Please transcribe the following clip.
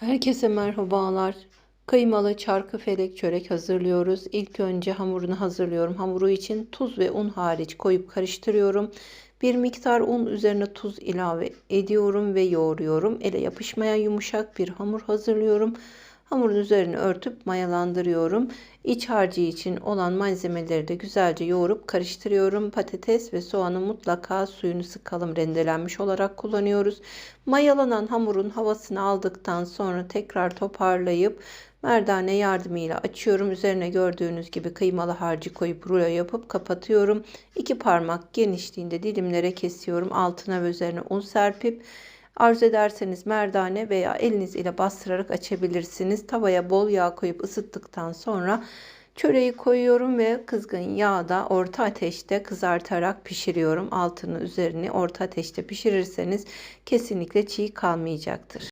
Herkese merhabalar. Kıymalı çarkı felek çörek hazırlıyoruz. İlk önce hamurunu hazırlıyorum. Hamuru için tuz ve un hariç koyup karıştırıyorum. Bir miktar un üzerine tuz ilave ediyorum ve yoğuruyorum. Ele yapışmayan yumuşak bir hamur hazırlıyorum. Hamurun üzerine örtüp mayalandırıyorum. İç harcı için olan malzemeleri de güzelce yoğurup karıştırıyorum. Patates ve soğanı mutlaka suyunu sıkalım rendelenmiş olarak kullanıyoruz. Mayalanan hamurun havasını aldıktan sonra tekrar toparlayıp merdane yardımıyla açıyorum. Üzerine gördüğünüz gibi kıymalı harcı koyup rulo yapıp kapatıyorum. İki parmak genişliğinde dilimlere kesiyorum. Altına ve üzerine un serpip Arzu ederseniz merdane veya eliniz ile bastırarak açabilirsiniz. Tavaya bol yağ koyup ısıttıktan sonra çöreği koyuyorum ve kızgın yağda orta ateşte kızartarak pişiriyorum. Altını üzerini orta ateşte pişirirseniz kesinlikle çiğ kalmayacaktır.